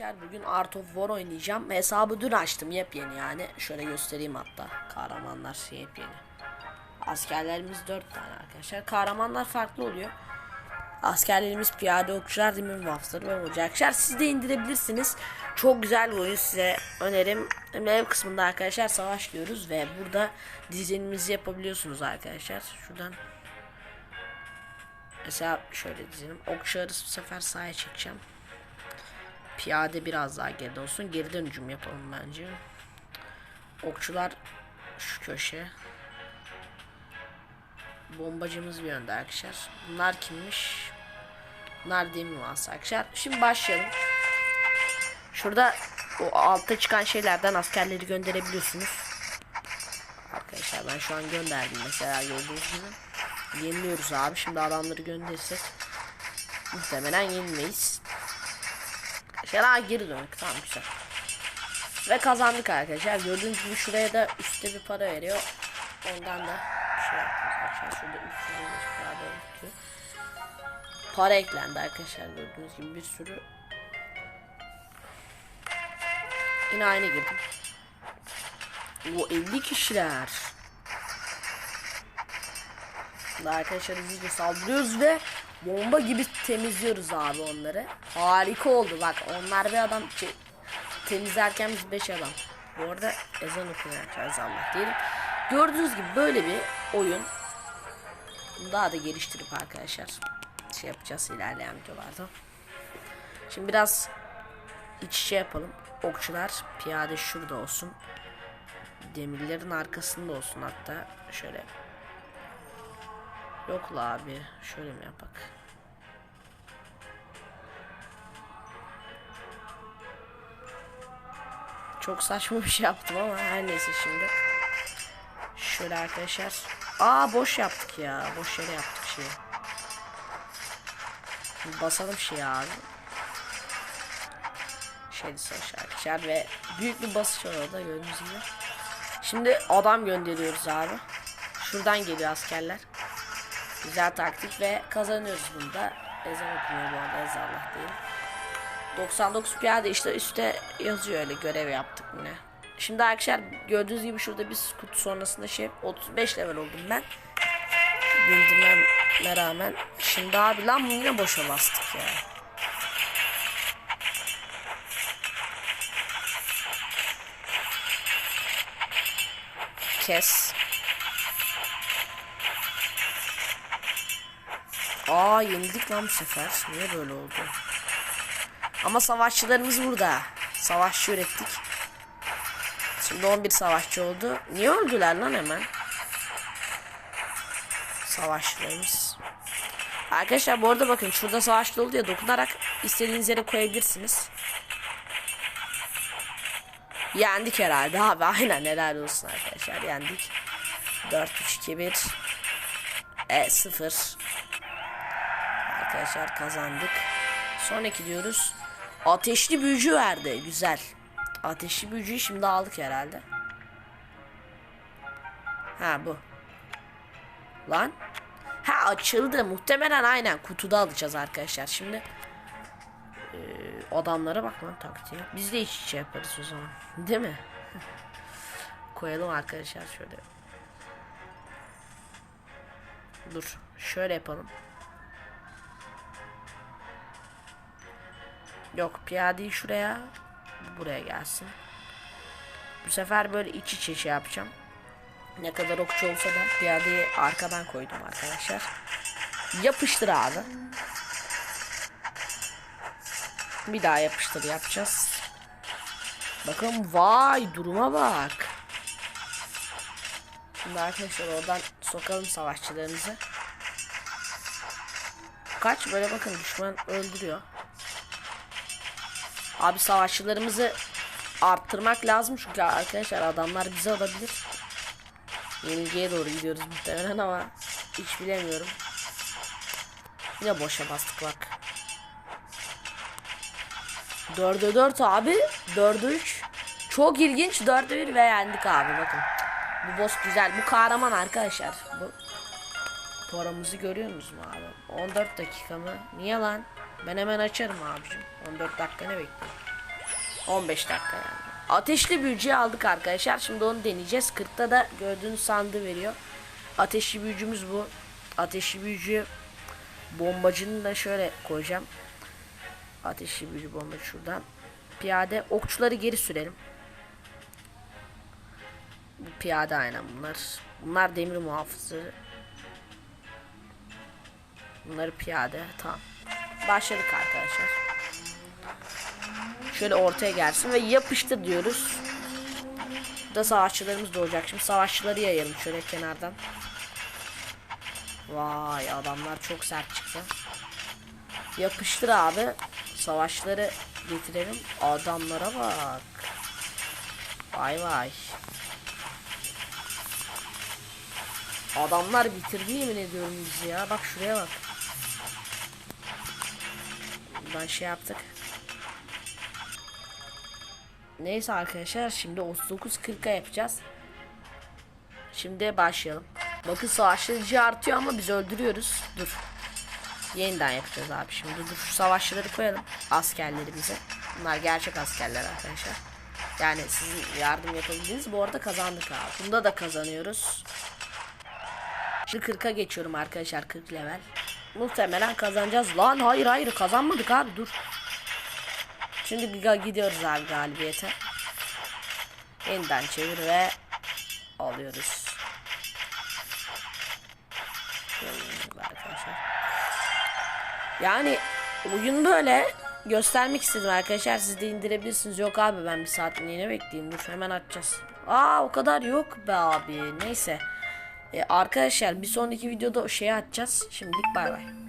Arkadaşlar bugün Art of War oynayacağım. Hesabı dün açtım yepyeni yani. Şöyle göstereyim hatta. Kahramanlar şey yepyeni. Askerlerimiz 4 tane arkadaşlar. Kahramanlar farklı oluyor. Askerlerimiz piyade okçular, demir muhafızları ve ocakçılar. Siz de indirebilirsiniz. Çok güzel bir oyun size önerim. Ev kısmında arkadaşlar savaş diyoruz ve burada dizinimizi yapabiliyorsunuz arkadaşlar. Şuradan Mesela şöyle dizelim. Okçuları bu sefer sağa çekeceğim. Piyade biraz daha geride olsun. Geriden hücum yapalım bence. Okçular şu köşe. Bombacımız bir yönde arkadaşlar. Bunlar kimmiş? Bunlar değil mi arkadaşlar? Şimdi başlayalım. Şurada o altta çıkan şeylerden askerleri gönderebiliyorsunuz. Arkadaşlar ben şu an gönderdim mesela gördüğünüz gibi. Yeniliyoruz abi. Şimdi adamları gönderirsek muhtemelen yenilmeyiz. Şela geri dönük tamam güzel. Ve kazandık arkadaşlar. Gördüğünüz gibi şuraya da üstte bir para veriyor. Ondan da şey arkadaşlar. Şurada 325 para eklendi arkadaşlar gördüğünüz gibi bir sürü. Yine aynı girdim. O 50 kişiler. Arkadaşlar hızlıca saldırıyoruz ve bomba gibi temizliyoruz abi onları. Harika oldu bak onlar bir adam şey, temizlerken biz 5 adam. Bu arada ezan okunuyor Allah diyelim. Gördüğünüz gibi böyle bir oyun. Bunu daha da geliştirip arkadaşlar şey yapacağız ilerleyen videolarda. Şimdi biraz iç içe yapalım. Okçular piyade şurada olsun. Demirlerin arkasında olsun hatta şöyle Yok la abi. Şöyle mi yapak? Çok saçma bir şey yaptım ama her neyse şimdi. Şöyle arkadaşlar. Aa boş yaptık ya. Boş yere yaptık şeyi. Basalım şey abi. Şeydi savaş arkadaşlar ve büyük bir basış orada gördüğünüz gibi. Şimdi adam gönderiyoruz abi. Şuradan geliyor askerler. Güzel taktik ve kazanıyoruz bunda. Ezan okunuyor bu arada ezallah değil. 99 piyade işte üstte yazıyor öyle görev yaptık yine. Şimdi arkadaşlar gördüğünüz gibi şurada bir kutu sonrasında şey 35 level oldum ben. Bildirmeme rağmen. Şimdi abi lan yine boşa bastık ya. Kes. Aa yenildik lan bu sefer. Niye böyle oldu? Ama savaşçılarımız burada. Savaşçı ürettik. Şimdi 11 savaşçı oldu. Niye öldüler lan hemen? Savaşçılarımız. Arkadaşlar bu arada bakın şurada savaşçı oldu ya dokunarak istediğiniz yere koyabilirsiniz. Yendik herhalde abi aynen helal olsun arkadaşlar yendik. 4 3 2 1 E 0 Arkadaşlar kazandık. Sonraki diyoruz. Ateşli büyücü verdi. Güzel. Ateşli büyücüyü şimdi aldık herhalde. Ha bu. Lan. Ha açıldı. Muhtemelen aynen kutuda alacağız arkadaşlar. Şimdi ee, adamlara bak lan taktiğe. Biz de iç içe yaparız o zaman. Değil mi? Koyalım arkadaşlar şöyle. Dur. Şöyle yapalım. Yok piyadeyi şuraya buraya gelsin. Bu sefer böyle iç içe şey yapacağım. Ne kadar okçu olsa da piyadeyi arkadan koydum arkadaşlar. Yapıştır abi. Bir daha yapıştır yapacağız. Bakın vay duruma bak. Şimdi arkadaşlar oradan sokalım savaşçılarımızı. Kaç böyle bakın düşman öldürüyor. Abi savaşçılarımızı arttırmak lazım çünkü arkadaşlar adamlar bizi alabilir. Yenilgiye doğru gidiyoruz muhtemelen ama hiç bilemiyorum. Yine boşa bastık bak. 4'e 4 abi. 4'e 3. Çok ilginç. 4'e 1 ve yendik abi bakın. Bu boss güzel. Bu kahraman arkadaşlar. Bu paramızı görüyor musunuz abi? 14 dakika mı? Niye lan? Ben hemen açarım abicim. 14 dakika ne bekliyorum? 15 dakika yani. Ateşli büyücüyü aldık arkadaşlar. Şimdi onu deneyeceğiz. 40'ta da gördüğünüz sandığı veriyor. Ateşli büyücümüz bu. Ateşli büyücü bombacını da şöyle koyacağım. Ateşli büyücü bomba şuradan. Piyade okçuları geri sürelim. Bu piyade aynen bunlar. Bunlar demir muhafızı. Bunları piyade. Tamam. Başladık arkadaşlar. Şöyle ortaya gelsin ve yapıştır diyoruz. Burada savaşçılarımız doğacak. Şimdi savaşçıları yayalım şöyle kenardan. Vay adamlar çok sert çıktı. Yapıştır abi. Savaşçıları getirelim. Adamlara bak. Vay vay. Adamlar bitirdi yemin ediyorum bizi ya. Bak şuraya bak. Ben şey yaptık. Neyse arkadaşlar şimdi 39-40'a yapacağız. Şimdi başlayalım. Bakın savaşçıcı artıyor ama biz öldürüyoruz. Dur. Yeniden yapacağız abi şimdi. Dur şu savaşçıları koyalım. Askerlerimize. Bunlar gerçek askerler arkadaşlar. Yani sizin yardım yapabildiğiniz bu arada kazandık abi. Bunda da kazanıyoruz. Şimdi 40'a geçiyorum arkadaşlar 40 level. Muhtemelen kazanacağız. Lan hayır hayır kazanmadık abi dur. Şimdi bir gidiyoruz abi galibiyete. Yeniden çevir ve alıyoruz. Yani oyun böyle göstermek istedim arkadaşlar. Siz de indirebilirsiniz. Yok abi ben bir saatliğine bekleyeyim. Dur hemen açacağız. Aa o kadar yok be abi. Neyse. E, arkadaşlar bir sonraki videoda o şeyi açacağız. Şimdilik bay bay.